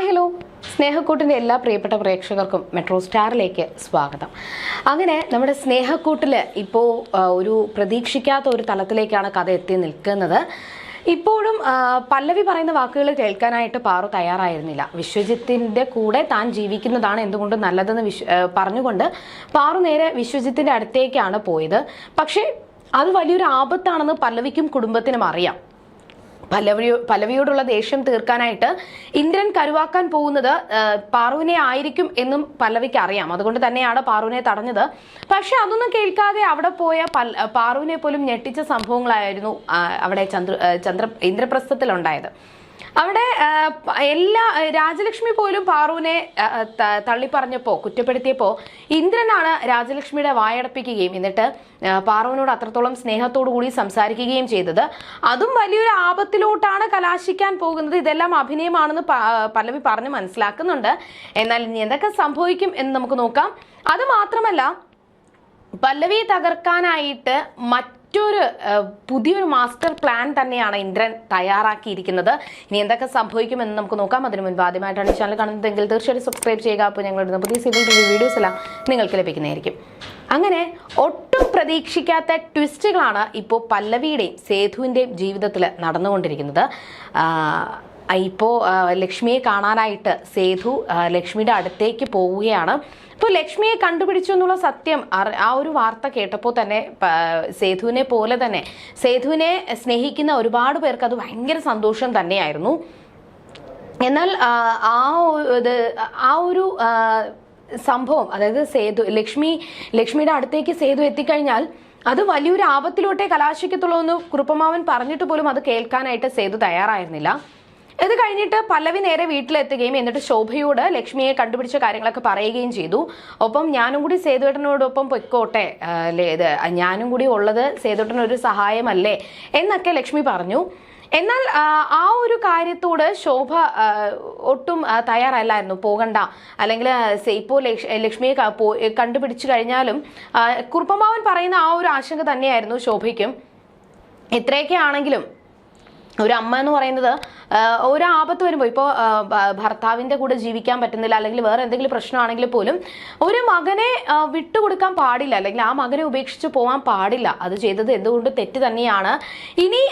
Hi hello. സ്നേഹക്കൂട്ടിന്റെ എല്ലാ പ്രിയപ്പെട്ട പ്രേക്ഷകർക്കും മെട്രോ സ്റ്റാറിലേക്ക് സ്വാഗതം. അങ്ങനെ നമ്മുടെ സ്നേഹക്കൂട്ടിൽ ഇപ്പോൾ ഒരു പ്രതീക്ഷിക്കാത്ത ഒരു തലത്തിലേക്കാണ് കഥ എത്തി നിൽക്കുന്നത്. ഇപ്പോഴും പല്ലവി പറയുന്ന വാക്കുകൾ കേൾക്കാനായിട്ട് പാറു തയ്യാറായിരുന്നില്ല. വിശ്വജിത്തിന്റെ കൂടെ താൻ ജീവിക്കുന്നതാണ് എന്തുകൊണ്ടും നല്ലതെന്ന് വിശ്വ പറഞ്ഞുകൊണ്ട് പാറു നേരെ വിശ്വജിത്തിന്റെ അടുത്തേക്കാണ് പോയത്. പക്ഷേ അത് വലിയൊരു ആപത്താണെന്ന് പല്ലവിക്കും കുടുംബത്തിനും അറിയാം. പല്ലവിയോ പല്ലവിയോടുള്ള ദേഷ്യം തീർക്കാനായിട്ട് ഇന്ദ്രൻ കരുവാക്കാൻ പോകുന്നത് പാറുവിനെ ആയിരിക്കും എന്നും പല്ലവിക്ക് അറിയാം. അതുകൊണ്ട് തന്നെയാണ് പാറുവിനെ തടഞ്ഞത്. പക്ഷെ അതൊന്നും കേൾക്കാതെ അവിടെ പോയ പാറുവിനെ പോലും ഞെട്ടിച്ച സംഭവങ്ങളായിരുന്നു അവിടെ ചന്ദ്ര ചന്ദ്ര ഇന്ദ്രപ്രസ്ഥത്തിലുണ്ടായത്. അവിടെ എല്ലാ രാജലക്ഷ്മി പോലും പാറുവിനെ തള്ളിപ്പറഞ്ഞപ്പോൾ കുറ്റപ്പെടുത്തിയപ്പോൾ ഇന്ദ്രനാണ് രാജലക്ഷ്മിയുടെ വായടപ്പിക്കുകയും എന്നിട്ട് പാറുവിനോട് അത്രത്തോളം സ്നേഹത്തോടു കൂടി സംസാരിക്കുകയും ചെയ്തത്. അതും വലിയൊരു ആപത്തിലോട്ടാണ് കലാശിക്കാൻ പോകുന്നത്. ഇതെല്ലാം അഭിനയമാണെന്ന് പല്ലവി പറഞ്ഞ് മനസ്സിലാക്കുന്നുണ്ട്. എന്നാൽ ഇനി എന്തൊക്കെ സംഭവിക്കും എന്ന് നമുക്ക് നോക്കാം. അത് മാത്രമല്ല പല്ലവിയെ തകർക്കാനായിട്ട് മറ്റൊരു പുതിയൊരു മാസ്റ്റർ പ്ലാൻ തന്നെയാണ് ഇന്ദ്രൻ തയ്യാറാക്കിയിരിക്കുന്നത്. ഇനി എന്തൊക്കെ സംഭവിക്കുമെന്ന് നമുക്ക് നോക്കാം. അതിന് മുൻപ് ആദ്യമായിട്ടാണ് ചാനൽ കാണുന്നതെങ്കിൽ തീർച്ചയായിട്ടും സബ്സ്ക്രൈബ് ചെയ്യുക. അപ്പോൾ ഞങ്ങളുടെ പുതിയ സീരിയൽ റിവ്യൂ വീഡിയോസ് എല്ലാം നിങ്ങൾക്ക് ലഭിക്കുന്നതായിരിക്കും. അങ്ങനെ ഒട്ടും പ്രതീക്ഷിക്കാത്ത ട്വിസ്റ്റുകളാണ് ഇപ്പോൾ പല്ലവിയുടെയും സേതുവിന്റെയും ജീവിതത്തിൽ നടന്നുകൊണ്ടിരിക്കുന്നത്. ഇപ്പോൾ ലക്ഷ്മിയെ കാണാനായിട്ട് സേതു ലക്ഷ്മിയുടെ അടുത്തേക്ക് പോവുകയാണ്. ഇപ്പോൾ ലക്ഷ്മിയെ കണ്ടുപിടിച്ചു എന്നുള്ള സത്യം ആ ഒരു വാർത്ത കേട്ടപ്പോൾ തന്നെ സേതുവിനെ പോലെ തന്നെ സേതുവിനെ സ്നേഹിക്കുന്ന ഒരുപാട് പേർക്ക് അത് ഭയങ്കര സന്തോഷം തന്നെയായിരുന്നു. എന്നാൽ ആ, ഇത് ആ ഒരു സംഭവം അതായത് സേതു ലക്ഷ്മി ലക്ഷ്മിയുടെ അടുത്തേക്ക് സേതു എത്തിക്കഴിഞ്ഞാൽ അത് വലിയൊരു ആപത്തിലോട്ടേ കലാശിക്കത്തുള്ളൂ എന്ന് കുറുപ്പമാവൻ പറഞ്ഞിട്ട് പോലും അത് കേൾക്കാനായിട്ട് സേതു തയ്യാറായിരുന്നില്ല. ഇത് കഴിഞ്ഞിട്ട് പല്ലവി നേരെ വീട്ടിലെത്തുകയും എന്നിട്ട് ശോഭയോട് ലക്ഷ്മിയെ കണ്ടുപിടിച്ച കാര്യങ്ങളൊക്കെ പറയുകയും ചെയ്തു. ഒപ്പം ഞാനും കൂടി സേതുവേട്ടനോടൊപ്പം പൊയ്ക്കോട്ടെ ഇത് ഞാനും കൂടി ഉള്ളത് സേതുവേട്ടനൊരു സഹായമല്ലേ എന്നൊക്കെ ലക്ഷ്മി പറഞ്ഞു. എന്നാൽ ആ, ഒരു കാര്യത്തോട് ശോഭ ഒട്ടും തയ്യാറല്ലായിരുന്നു. പോകണ്ട. അല്ലെങ്കിൽ ഇപ്പോൾ ലക്ഷ്മിയെ കണ്ടുപിടിച്ചു കഴിഞ്ഞാലും കുറുപ്പമാവൻ പറയുന്ന ആ ഒരു ആശങ്ക തന്നെയായിരുന്നു ശോഭയ്ക്കും. ഇത്രയൊക്കെ ആണെങ്കിലും ഒരു അമ്മ എന്ന് പറയുന്നത് ഒരു ആപത്ത് വരുമ്പോൾ ഇപ്പോൾ ഭർത്താവിന്റെ കൂടെ ജീവിക്കാൻ പറ്റുന്നില്ല അല്ലെങ്കിൽ വേറെ എന്തെങ്കിലും പ്രശ്നമാണെങ്കിൽ പോലും ഒരു മകനെ വിട്ടുകൊടുക്കാൻ പാടില്ല അല്ലെങ്കിൽ ആ മകനെ ഉപേക്ഷിച്ച് പോകാൻ പാടില്ല. അത് ചെയ്തത് എന്തുകൊണ്ട് തെറ്റ് തന്നെയാണ്. ഇനി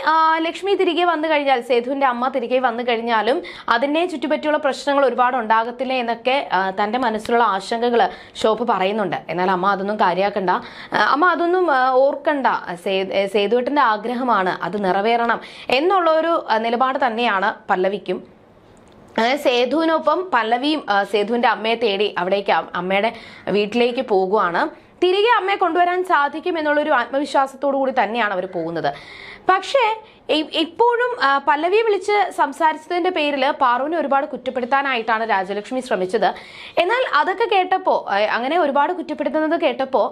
ലക്ഷ്മി തിരികെ വന്നു കഴിഞ്ഞാൽ സേതുവിന്റെ അമ്മ തിരികെ വന്നു കഴിഞ്ഞാലും അതിനെ ചുറ്റുപറ്റിയുള്ള പ്രശ്നങ്ങൾ ഒരുപാട് ഉണ്ടാകത്തില്ല എന്നൊക്കെ തന്റെ മനസ്സിലുള്ള ആശങ്കകൾ ഷോപ്പ് പറയുന്നുണ്ട്. എന്നാൽ അമ്മ അതൊന്നും കാര്യമാക്കണ്ട അമ്മ അതൊന്നും ഓർക്കണ്ട. സേതുവേട്ടന്റെ ആഗ്രഹമാണ്. അത് നിറവേറണം എന്നുള്ള ഒരു നിലപാട് തന്നെയാണ് പല്ലവിക്കും. അതായത് സേതുവിനൊപ്പം പല്ലവിയും സേതുവിന്റെ അമ്മയെ തേടി അവിടേക്ക് അമ്മയുടെ വീട്ടിലേക്ക് പോകുവാണ്. തിരികെ അമ്മയെ കൊണ്ടുവരാൻ സാധിക്കും എന്നുള്ളൊരു ആത്മവിശ്വാസത്തോടു കൂടി തന്നെയാണ് അവർ പോകുന്നത്. പക്ഷേ ഇപ്പോഴും പല്ലവിയെ വിളിച്ച് സംസാരിച്ചതിന്റെ പേരിൽ പാറുവിനെ ഒരുപാട് കുറ്റപ്പെടുത്താനായിട്ടാണ് രാജലക്ഷ്മി ശ്രമിച്ചത്. എന്നാൽ അതൊക്കെ കേട്ടപ്പോൾ അങ്ങനെ ഒരുപാട് കുറ്റപ്പെടുത്തുന്നത് കേട്ടപ്പോൾ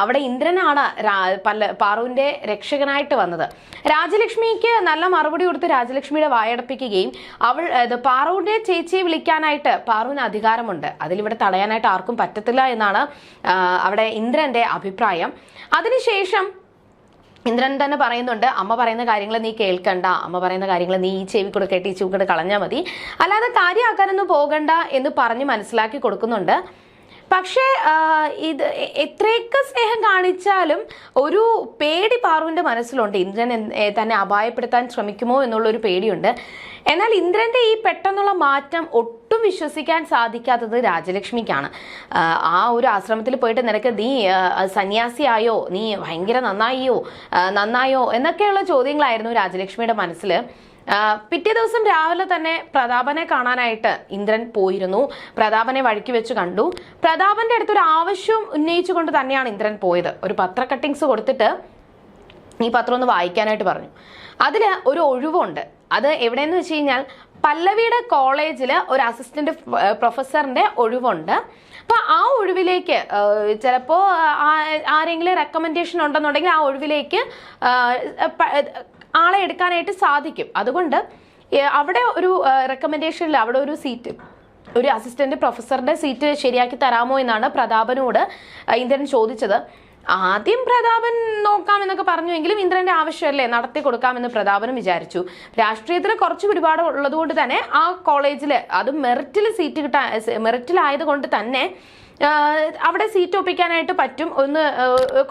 അവിടെ ഇന്ദ്രനാണ് പല്ല പാറുവിന്റെ രക്ഷകനായിട്ട് വന്നത്. രാജലക്ഷ്മിക്ക് നല്ല മറുപടി കൊടുത്ത് രാജലക്ഷ്മിയുടെ വായടപ്പിക്കുകയും അവൾ പാറുവിന്റെ ചേച്ചിയെ വിളിക്കാനായിട്ട് പാറുവിന് അധികാരമുണ്ട്. അതിലിവിടെ തടയാനായിട്ട് ആർക്കും പറ്റത്തില്ല എന്നാണ് അവിടെ ഇന്ദ്രന്റെ അഭിപ്രായം. അതിനുശേഷം ഇന്ദ്രൻ തന്നെ പറയുന്നുണ്ട് അമ്മ പറയുന്ന കാര്യങ്ങൾ നീ കേൾക്കണ്ട. അമ്മ പറയുന്ന കാര്യങ്ങൾ നീ ഈ ചെവി കൂടെ കെട്ടി ഈ ചെവി കളഞ്ഞാൽ മതി. അല്ലാതെ കാര്യമാക്കാനൊന്നും പോകണ്ട എന്ന് പറഞ്ഞ് മനസ്സിലാക്കി കൊടുക്കുന്നുണ്ട്. പക്ഷേ ഇത് എത്രയൊക്കെ സ്നേഹം കാണിച്ചാലും ഒരു പേടി പാറുവിന്റെ മനസ്സിലുണ്ട്. ഇന്ദ്രൻ തന്നെ അപായപ്പെടുത്താൻ ശ്രമിക്കുമോ എന്നുള്ളൊരു പേടിയുണ്ട്. എന്നാൽ ഇന്ദ്രന്റെ ഈ പെട്ടെന്നുള്ള മാറ്റം ഒട്ടും വിശ്വസിക്കാൻ സാധിക്കാത്തത് രാജലക്ഷ്മിക്കാണ്. ആ, ഒരു ആശ്രമത്തിൽ പോയിട്ട് നിനക്ക് നീ സന്യാസിയായോ? നീ ഭയങ്കര നന്നായിയോ? നന്നായോ? എന്നൊക്കെയുള്ള ചോദ്യങ്ങളായിരുന്നു രാജലക്ഷ്മിയുടെ മനസ്സിൽ പിറ്റേ ദിവസം രാവിലെ തന്നെ പ്രതാപനെ കാണാനായിട്ട് ഇന്ദ്രൻ പോയിരുന്നു. പ്രതാപനെ വഴിക്ക് വെച്ച് കണ്ടു. പ്രതാപന്റെ അടുത്തൊരു ആവശ്യം ഉന്നയിച്ചുകൊണ്ട് തന്നെയാണ് ഇന്ദ്രൻ പോയത്. ഒരു പത്ര കട്ടിങ്സ് കൊടുത്തിട്ട് ഈ പത്രം ഒന്ന് വായിക്കാനായിട്ട് പറഞ്ഞു. അതിൽ ഒരു ഒഴിവുണ്ട്. അത് എവിടെയെന്ന് വെച്ച് കഴിഞ്ഞാൽ പല്ലവിയുടെ കോളേജിൽ ഒരു അസിസ്റ്റന്റ് പ്രൊഫസറിന്റെ ഒഴിവുണ്ട്. അപ്പൊ ആ ഒഴിവിലേക്ക് ചിലപ്പോ ആരെങ്കിലും റെക്കമെൻഡേഷൻ ഉണ്ടെന്നുണ്ടെങ്കിൽ ആ ഒഴിവിലേക്ക് ആളെ എടുക്കാനായിട്ട് സാധിക്കും. അതുകൊണ്ട് അവിടെ ഒരു റെക്കമെൻഡേഷനിൽ അവിടെ ഒരു സീറ്റ് ഒരു അസിസ്റ്റന്റ് പ്രൊഫസറുടെ സീറ്റ് ശരിയാക്കി തരാമോ എന്നാണ് പ്രതാപനോട് ഇന്ദ്രൻ ചോദിച്ചത്. ആദ്യം പ്രതാപൻ നോക്കാമെന്നൊക്കെ പറഞ്ഞുവെങ്കിലും ഇന്ദ്രന്റെ ആവശ്യമല്ലേ നടത്തി കൊടുക്കാമെന്ന് പ്രതാപനും വിചാരിച്ചു. രാഷ്ട്രീയത്തിൽ കുറച്ച് പിടിപാട് ഉള്ളതുകൊണ്ട് തന്നെ ആ കോളേജിൽ അത് മെറിറ്റിൽ സീറ്റ് കിട്ടാൻ മെറിറ്റിലായതുകൊണ്ട് തന്നെ അവിടെ സീറ്റ് ഒപ്പിക്കാനായിട്ട് പറ്റും. ഒന്ന്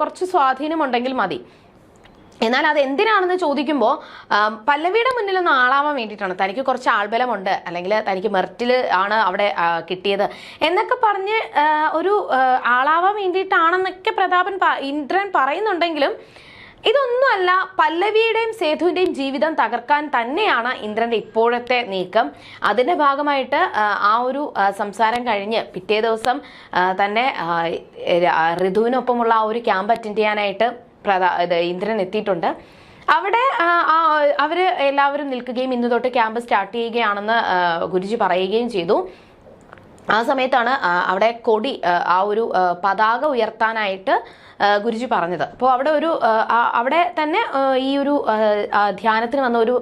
കുറച്ച് സ്വാധീനമുണ്ടെങ്കിൽ മതി. എന്നാൽ അത് എന്തിനാണെന്ന് ചോദിക്കുമ്പോൾ പല്ലവിയുടെ മുന്നിൽ ഒന്ന് ആളാവാൻ വേണ്ടിയിട്ടാണ്. തനിക്ക് കുറച്ച് ആൾബലമുണ്ട് അല്ലെങ്കിൽ തനിക്ക് മെറിറ്റിൽ ആണ് അവിടെ കിട്ടിയത് എന്നൊക്കെ പറഞ്ഞ് ഒരു ആളാവാൻ വേണ്ടിയിട്ടാണെന്നൊക്കെ പ്രതാപൻ ഇന്ദ്രൻ പറയുന്നുണ്ടെങ്കിലും ഇതൊന്നുമല്ല പല്ലവിയുടെയും സേതുവിന്റെയും ജീവിതം തകർക്കാൻ തന്നെയാണ് ഇന്ദ്രന്റെ ഇപ്പോഴത്തെ നീക്കം. അതിന്റെ ഭാഗമായിട്ട് ആ, ഒരു സംസാരം കഴിഞ്ഞ് പിറ്റേ ദിവസം തന്നെ ഋതുവിനൊപ്പമുള്ള ആ ഒരു ക്യാമ്പ് അറ്റൻഡ് ചെയ്യാനായിട്ട് പ്രധാ ഇത് ഇന്ദ്രൻ എത്തിയിട്ടുണ്ട്. അവിടെ ആ, എല്ലാവരും നിൽക്കുകയും ഇന്ന് തൊട്ട് ക്യാമ്പ് സ്റ്റാർട്ട് ചെയ്യുകയാണെന്ന് ഗുരുജി പറയുകയും ചെയ്തു. ആ സമയത്താണ് അവിടെ കൊടി ആ, ഒരു പതാക ഉയർത്താനായിട്ട് ഗുരുജി പറഞ്ഞത്. അപ്പോൾ അവിടെ ഒരു അവിടെ തന്നെ ഈ ഒരു ധ്യാനത്തിന് വന്ന ഒരു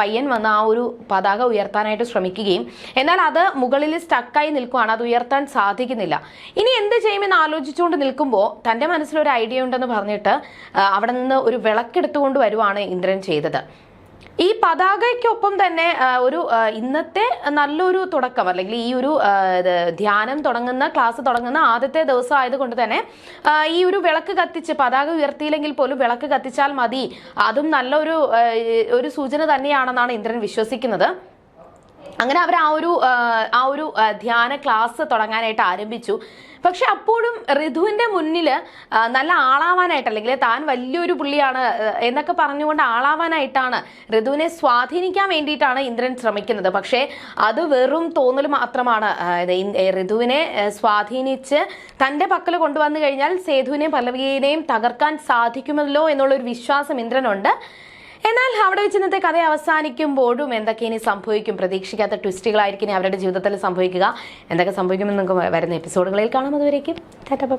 പയ്യൻ വന്ന് ആ ഒരു പതാക ഉയർത്താനായിട്ട് ശ്രമിക്കുകയും എന്നാൽ അത് മുകളിൽ സ്റ്റക്കായി നിൽക്കുകയാണ് അത് ഉയർത്താൻ സാധിക്കുന്നില്ല. ഇനി എന്ത് ചെയ്യുമെന്ന് ആലോചിച്ചുകൊണ്ട് നിൽക്കുമ്പോൾ തന്റെ മനസ്സിലൊരു ഐഡിയ ഉണ്ടെന്ന് പറഞ്ഞിട്ട് അവിടെ നിന്ന് ഒരു വിളക്കെടുത്തുകൊണ്ട് വരുവാണ് ഇന്ദ്രൻ ചെയ്തത്. ഈ പതാകയ്ക്കൊപ്പം തന്നെ ഒരു ഇന്നത്തെ നല്ലൊരു തുടക്കം അല്ലെങ്കിൽ ഈ ഒരു ധ്യാനം തുടങ്ങുന്ന ക്ലാസ് തുടങ്ങുന്ന ആദ്യത്തെ ദിവസം ആയതുകൊണ്ട് തന്നെ ഈ ഒരു വിളക്ക് കത്തിച്ച് പതാക ഉയർത്തിയില്ലെങ്കിൽ പോലും വിളക്ക് കത്തിച്ചാൽ മതി. അതും നല്ലൊരു ഒരു സൂചന തന്നെയാണെന്നാണ് ഇന്ദ്രൻ വിശ്വസിക്കുന്നത്. അങ്ങനെ അവർ ആ ഒരു ആ, ഒരു ധ്യാന ക്ലാസ് തുടങ്ങാനായിട്ട് ആരംഭിച്ചു. പക്ഷെ അപ്പോഴും ഋതുവിന്റെ മുന്നിൽ നല്ല ആളാവാനായിട്ട് അല്ലെങ്കിൽ താൻ വലിയൊരു പുള്ളിയാണ് എന്നൊക്കെ പറഞ്ഞുകൊണ്ട് ആളാവാനായിട്ടാണ് ഋതുവിനെ സ്വാധീനിക്കാൻ വേണ്ടിയിട്ടാണ് ഇന്ദ്രൻ ശ്രമിക്കുന്നത്. പക്ഷേ അത് വെറും തോന്നൽ മാത്രമാണ്. ഋതുവിനെ സ്വാധീനിച്ച് തന്റെ പക്കൽ കൊണ്ടുവന്നു കഴിഞ്ഞാൽ സേതുവിനെയും പല്ലവിയെയും തകർക്കാൻ സാധിക്കുമല്ലോ എന്നുള്ളൊരു വിശ്വാസം ഇന്ദ്രനുണ്ട്. എന്നാൽ അവിടെ വെച്ച് ഇന്നത്തെ കഥ അവസാനിക്കുമ്പോഴും എന്തൊക്കെ ഇനി സംഭവിക്കും? പ്രതീക്ഷിക്കാത്ത ട്വിസ്റ്റുകളായിരിക്കും അവരുടെ ജീവിതത്തിൽ സംഭവിക്കുക. എന്തൊക്കെ സംഭവിക്കുമെന്ന് നമുക്ക് വരുന്ന എപ്പിസോഡുകളിൽ കാണാം. അതുവരേക്കും ബൈ.